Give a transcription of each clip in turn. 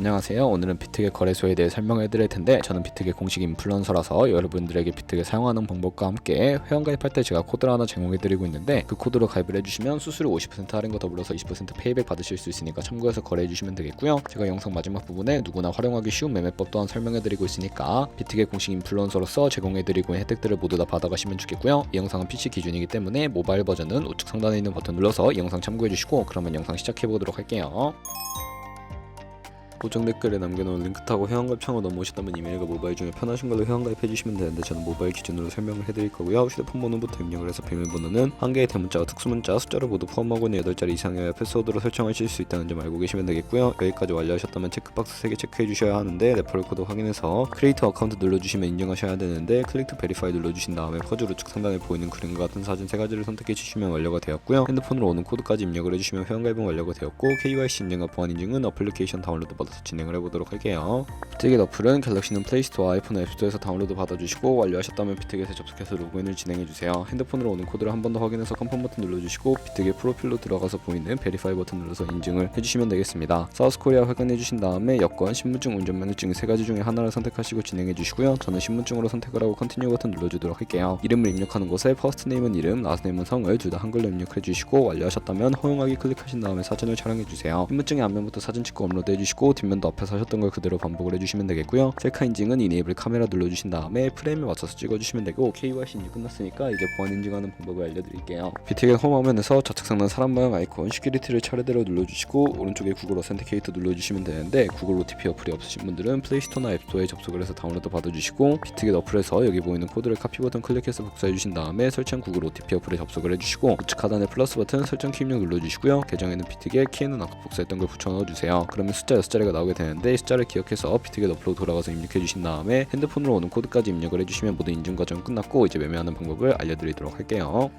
안녕하세요. 오늘은 비트겟 거래소에 대해 설명해 드릴 텐데 저는 비트겟 공식 인플루언서라서 여러분들에게 비트겟 사용하는 방법과 함께 회원 가입할 때 제가 코드를 하나 제공해 드리고 있는데 그 코드로 가입을 해주시면 수수료 50% 할인과 더불어서 20% 페이백 받으실 수 있으니까 참고해서 거래해 주시면 되겠고요. 제가 영상 마지막 부분에 누구나 활용하기 쉬운 매매법 또한 설명해 드리고 있으니까 비트겟 공식 인플루언서로서 제공해 드리고 있는 혜택들을 모두 다 받아가시면 좋겠고요. 이 영상은 PC 기준이기 때문에 모바일 버전은 우측 상단에 있는 버튼 눌러서 이 영상 참고해 주시고 그러면 영상 시작해 보도록 할게요. 고정 댓글에 남겨놓은 링크 타고 회원가입 창으로 넘어오셨다면 이메일과 모바일 중에 편하신 걸로 회원가입 해주시면 되는데 저는 모바일 기준으로 설명을 해드릴 거고요. 휴대폰 번호부터 입력을 해서 비밀번호는 한 개의 대문자와 특수문자 숫자를 모두 포함하고 있는 8자리 이상이어야 패스워드로 설정하실 수 있다는 점 알고 계시면 되겠고요. 여기까지 완료하셨다면 체크박스 3개 체크해 주셔야 하는데 레퍼럴 코드 확인해서 크리에이터 어카운트 눌러주시면 인정하셔야 되는데 클릭 투 베리파이 눌러주신 다음에 퍼즐 우측 상단에 보이는 그림과 같은 사진 세 가지를 선택해 주시면 완료가 되었고요. 핸드폰으로 오는 코드까지 입력을 해주시면 회원가입은 완료가 되었고 KYC 인증과 보안 인증은 어플리케이션 다운로드 받아서 진행을 해보도록 할게요 비트겟 어플은 갤럭시는 플레이스토어, 아이폰 앱스토어에서 다운로드 받아주시고 완료하셨다면 비트겟에 접속해서 로그인을 진행해주세요. 핸드폰으로 오는 코드를 한 번 더 확인해서 컨펌 버튼 눌러주시고 비트겟 프로필로 들어가서 보이는 베리파이 버튼 눌러서 인증을 해주시면 되겠습니다. 사우스코리아 확인해주신 다음에 여권, 신분증, 운전면허증 세 가지 중에 하나를 선택하시고 진행해주시고요. 저는 신분증으로 선택을 하고 컨티뉴 버튼 눌러주도록 할게요. 이름을 입력하는 곳에 퍼스트 네임은 이름, 라스트 네임은 성을 둘 다 한글로 입력해주시고 완료하셨다면 허용하기 클릭하신 다음에 사진을 촬영해주세요. 신분증의 앞면부터 사진 찍고 업로드해주시고 뒷면도 앞에서 하셨던 걸 그대로 반복을 해주시면 되겠고요. 셀카 인증은 이네이블 카메라 눌러주신 다음에 프레임에 맞춰서 찍어주시면 되고 KYC 인증 끝났으니까 이제 보안 인증하는 방법을 알려드릴게요. 비트겟 홈 화면에서 좌측 상단 사람 모양 아이콘 시큐리티를 차례대로 눌러주시고 오른쪽에 구글 어센티케이터 눌러주시면 되는데 구글 OTP 어플이 없으신 분들은 플레이스토어나 앱스토어에 접속을 해서 다운로드 받아주시고 비트겟 어플에서 여기 보이는 코드를 카피 버튼 클릭해서 복사해 주신 다음에 설치한 구글 OTP 어플에 접속을 해주시고 우측 하단에 플러스 버튼 설정 키 입력 눌러주시고요. 계정에는 비트겟 키에는 아까 복사했던 걸 붙여 넣어주세요. 그러면 숫자 6자리가 나오게 되는데 이 숫자를 기억해서 비트겟 어플로 돌아가서 입력해 주신 다음에 핸드폰으로 오는 코드까지 입력을 해주시면 모든 인증 과정 끝났고 이제 매매하는 방법을 알려드리도록 할게요.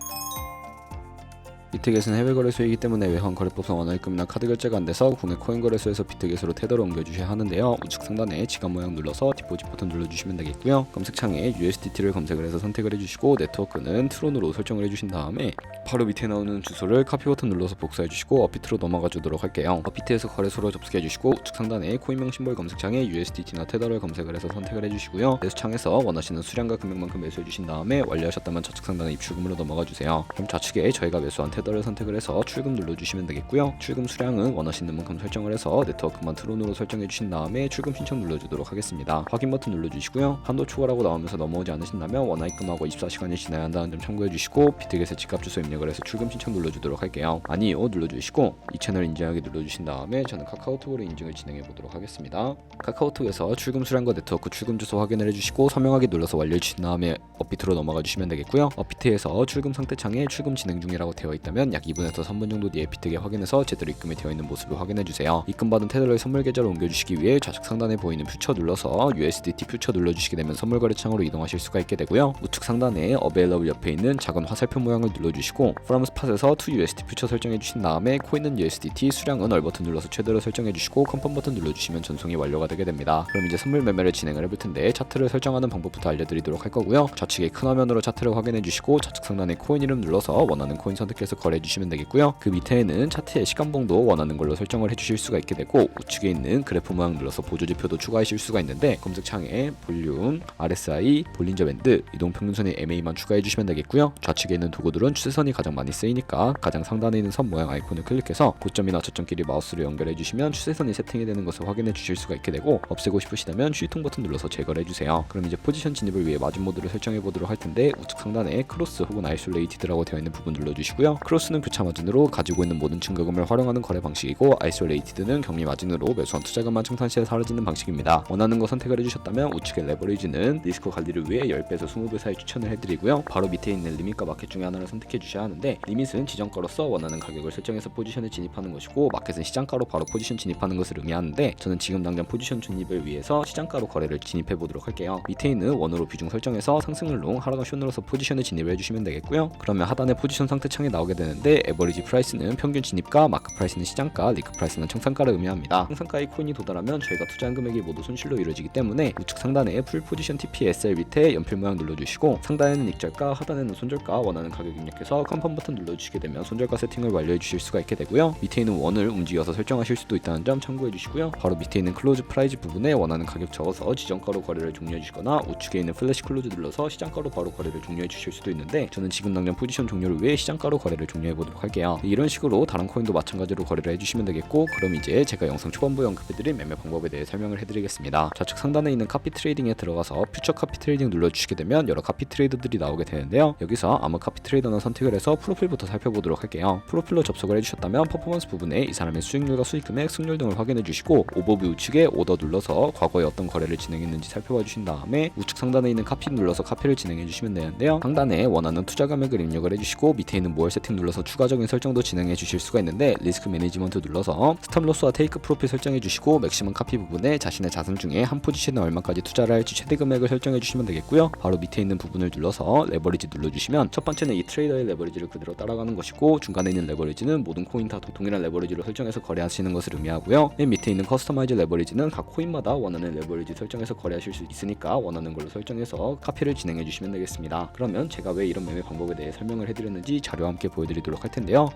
비트겟은 해외 거래소이기 때문에 외환 거래법상 원화입금이나 카드 결제가 안 돼서 국내 코인 거래소에서 비트겟으로 테더로 옮겨주셔야 하는데요. 우측 상단에 지갑 모양 눌러서 디포짓 버튼 눌러주시면 되겠고요. 검색창에 USDT를 검색을 해서 선택을 해주시고 네트워크는 트론으로 설정을 해주신 다음에 바로 밑에 나오는 주소를 카피 버튼 눌러서 복사해 주시고 업비트로 넘어가 주도록 할게요. 업비트에서 거래소로 접속해 주시고 우측 상단에 코인명 심볼 검색창에 USDT나 테더를 검색을 해서 선택을 해주시고요. 매수창에서 원하시는 수량과 금액만큼 매수해 주신 다음에 완료하셨다면 좌측 상단에 입출금으로 넘어가 주세요. 그럼 좌측에 저희가 매수한 테 더를 선택을 해서 출금 눌러주시면 되겠고요. 출금 수량은 원하시는 만큼 설정을 해서 네트워크만 트론으로 설정해 주신 다음에 출금 신청 눌러주도록 하겠습니다. 확인 버튼 눌러주시고요. 한도 초과라고 나오면서 넘어오지 않으신다면 원화입금하고 24시간이 지나야 한다는 점 참고해 주시고 비트겟의 지갑 주소 입력을 해서 출금 신청 눌러주도록 할게요. 아니요 눌러주시고 이 채널 인증하기 눌러주신 다음에 저는 카카오톡으로 인증을 진행해 보도록 하겠습니다. 카카오톡에서 출금 수량과 네트워크 출금 주소 확인을 해주시고 서명하기 눌러서 완료해 주신 다음에 업비트로 넘어가 주시면 되겠고요. 업비트에서 출금 상태 창에 출금 진행 중이라고 되어 있다 면 약 2분에서 3분 정도 뒤에 비트겟 확인해서 제대로 입금이 되어 있는 모습을 확인해 주세요. 입금받은 테더를 선물 계좌로 옮겨주시기 위해 좌측 상단에 보이는 퓨처 눌러서 USDT 퓨처 눌러주시게 되면 선물 거래 창으로 이동하실 수가 있게 되고요. 우측 상단에 어베일러블 옆에 있는 작은 화살표 모양을 눌러주시고 프롬 스팟에서 to USD 퓨처 설정해 주신 다음에 코인은 USDT 수량은 얼 버튼 눌러서 최대로 설정해 주시고 컨펌 버튼 눌러주시면 전송이 완료가 되게 됩니다. 그럼 이제 선물 매매를 진행을 해볼 텐데 차트를 설정하는 방법부터 알려드리도록 할 거고요. 좌측에 큰 화면으로 차트를 확인해 주시고 좌측 상단에 코인 이름 눌러서 원하는 코인 선택해서 거래해 주시면 되겠고요. 그 밑에는 차트의 시간봉도 원하는 걸로 설정을 해 주실 수가 있게 되고 우측에 있는 그래프 모양 눌러서 보조지표도 추가하실 수가 있는데 검색창에 볼륨, RSI, 볼린저 밴드, 이동평균선의 MA만 추가해 주시면 되겠고요. 좌측에 있는 도구들은 추세선이 가장 많이 쓰이니까 가장 상단에 있는 선 모양 아이콘을 클릭해서 고점이나 저점끼리 마우스로 연결해 주시면 추세선이 세팅이 되는 것을 확인해 주실 수가 있게 되고 없애고 싶으시다면 쉬통 버튼 눌러서 제거를 해주세요. 그럼 이제 포지션 진입을 위해 마진 모드를 설정해 보도록 할 텐데 우측 상단에 크로스 혹은 아이솔레이티드라고 되어 있는 부분 눌러주시고요. 크로스는 교차 마진으로 가지고 있는 모든 증거금을 활용하는 거래 방식이고 아이솔레이티드는 경미 마진으로 매수한 투자금만 청산 시에 사라지는 방식입니다. 원하는 거 선택을 해주셨다면 우측의 레버리지는 리스크 관리를 위해 10배에서 20배 사이 추천을 해드리고요. 바로 밑에 있는 리밋과 마켓 중에 하나를 선택해 주셔야 하는데 리밋은 지정가로서 원하는 가격을 설정해서 포지션에 진입하는 것이고 마켓은 시장가로 바로 포지션 진입하는 것을 의미하는데 저는 지금 당장 포지션 진입을 위해서 시장가로 거래를 진입해 보도록 할게요. 밑에 있는 원으로 비중 설정해서 상승을 롱 하락을 쇼 눌러서 포지션에 진입을 해주시면 되겠고요. 그러면 하단의 포지션 상태 창에 나오게 되는데 에버리지 프라이스는 평균 진입가, 마크 프라이스는 시장가, 리크 프라이스는 청산가를 의미합니다. 청산가의 코인이 도달하면 저희가 투자한 금액이 모두 손실로 이루어지기 때문에 우측 상단에 풀 포지션 TPSL 밑에 연필 모양 눌러주시고 상단에는 익절가, 하단에는 손절가 원하는 가격 입력해서 컨펌 버튼 눌러주시게 되면 손절가 세팅을 완료해 주실 수가 있게 되고요. 밑에 있는 원을 움직여서 설정하실 수도 있다는 점 참고해 주시고요. 바로 밑에 있는 클로즈 프라이즈 부분에 원하는 가격 적어서 지정가로 거래를 종료해 주시거나 우측에 있는 플래시 클로즈 눌러서 시장가로 바로 거래를 종료해 주실 수도 있는데 저는 지금 당장 포지션 종료를 위해 시장가로 거래를 종료해 보도록 할게요. 이런 식으로 다른 코인도 마찬가지로 거래를 해주시면 되겠고 그럼 이제 제가 영상 초반부에 언급해드린 매매 방법에 대해 설명을 해드리겠습니다. 좌측 상단에 있는 카피 트레이딩에 들어가서 퓨처 카피 트레이딩 눌러주시게 되면 여러 카피 트레이더들이 나오게 되는데요. 여기서 아무 카피 트레이더나 선택을 해서 프로필부터 살펴보도록 할게요. 프로필로 접속을 해주셨다면 퍼포먼스 부분에 이 사람의 수익률과 수익금액, 승률 등을 확인해 주시고 오버뷰 우측에 오더 눌러서 과거에 어떤 거래를 진행했는지 살펴봐 주신 다음에 우측 상단에 있는 카피 눌러서 카피를 진행해 주시면 되는데요. 상단에 원하는 투자 금액을 입력을 해주시고 밑에 있는 모얼 세팅 눌러서 추가적인 설정도 진행해 주실 수가 있는데 리스크 매니지먼트 눌러서 스탑 로스와 테이크 프로필 설정해 주시고 맥시멈 카피 부분에 자신의 자산 중에 한 포지션에 얼마까지 투자를 할지 최대 금액을 설정해 주시면 되겠고요. 바로 밑에 있는 부분을 눌러서 레버리지 눌러주시면 첫 번째는 이 트레이더의 레버리지를 그대로 따라가는 것이고 중간에 있는 레버리지는 모든 코인 다 동일한 레버리지로 설정해서 거래하시는 것을 의미하고요. 맨 밑에 있는 커스터마이즈 레버리지는 각 코인마다 원하는 레버리지 설정해서 거래하실 수 있으니까 원하는 걸로 설정해서 카피를 진행해 주시면 되겠습니다. 그러면 제가 왜 이런 매매 방법에 대해 설명을 해드렸는지 자료와 함께 보여드 리도록 할 텐데요.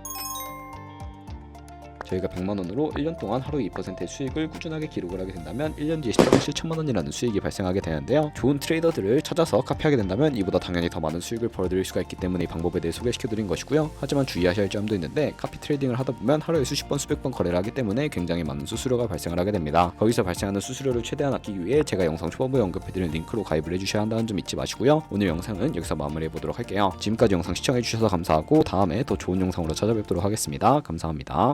저희가 100만 원으로 1년 동안 하루 2%의 수익을 꾸준하게 기록을 하게 된다면 1년 뒤에 10억 7천만 원이라는 수익이 발생하게 되는데요. 좋은 트레이더들을 찾아서 카피하게 된다면 이보다 당연히 더 많은 수익을 벌어들일 수가 있기 때문에 이 방법에 대해 소개시켜 드린 것이고요. 하지만 주의하셔야 할 점도 있는데 카피 트레이딩을 하다 보면 하루에 수십 번 수백 번 거래를 하기 때문에 굉장히 많은 수수료가 발생을 하게 됩니다. 거기서 발생하는 수수료를 최대한 아끼기 위해 제가 영상 초반부에 언급해드린 링크로 가입을 해주셔야 한다는 점 잊지 마시고요. 오늘 영상은 여기서 마무리해 보도록 할게요. 지금까지 영상 시청해주셔서 감사하고 다음에 더 좋은 영상으로 찾아뵙도록 하겠습니다. 감사합니다.